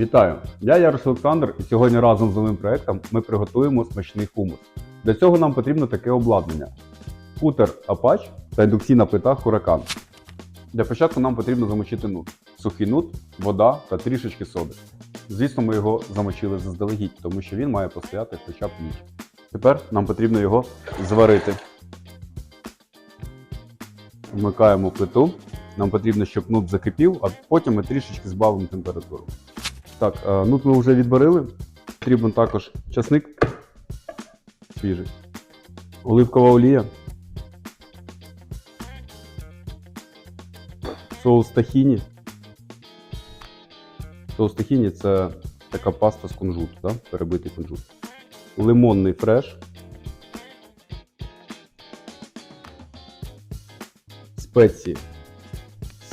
Вітаю! Я Ярос Олександр, і сьогодні разом з новим проектом ми приготуємо смачний хумус. Для цього нам потрібно таке обладнання: кутер Apache та індукційна плита Huracan. Для початку нам потрібно замочити нут, сухий нут, вода та трішечки соди. Звісно, ми його замочили заздалегідь, тому що він має постояти хоча б ніч. Тепер нам потрібно його зварити. Вмикаємо плиту. Нам потрібно, щоб нут закипів, а потім ми трішечки збавимо температуру. Так, е, нут ми вже відварили. Потрібен також часник свіжий, оливкова олія, соус тахіні. Соус тахіні це така паста з кунжуту, да? перебитий кунжут. Лимонний фреш. Спеції,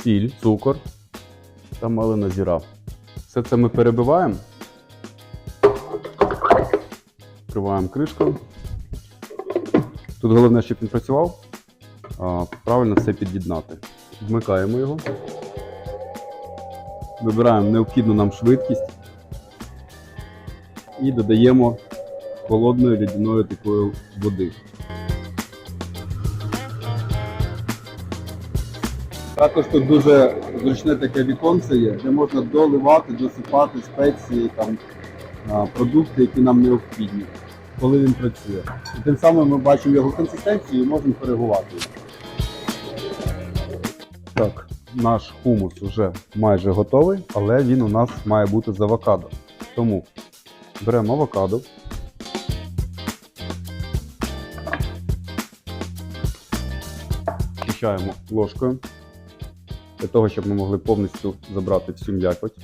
сіль, цукор та малина зіра. Все це ми перебиваємо. Вкриваємо кришкою. Тут головне, щоб він працював. Правильно все під'єднати. Вмикаємо його. Вибираємо необхідну нам швидкість і додаємо холодної лідяної такої води. Також тут дуже зручне таке віконце є, де можна доливати, досипати спеції, там, продукти, які нам необхідні, коли він працює. І тим самим ми бачимо його консистенцію і можемо коригувати. Так, наш хумус вже майже готовий, але він у нас має бути з авокадо. Тому беремо авокадо. Очищаємо ложкою для того, щоб ми могли повністю забрати всю м'якоть.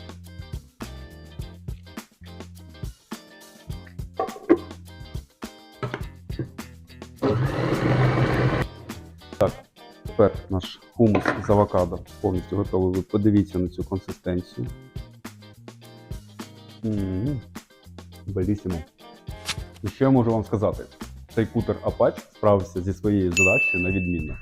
Так, тепер наш хумус з авокадо повністю готовий. Ви подивіться на цю консистенцію. Белісімо. І що я можу вам сказати? Цей кутер Apache справився зі своєю задачею на відмінно.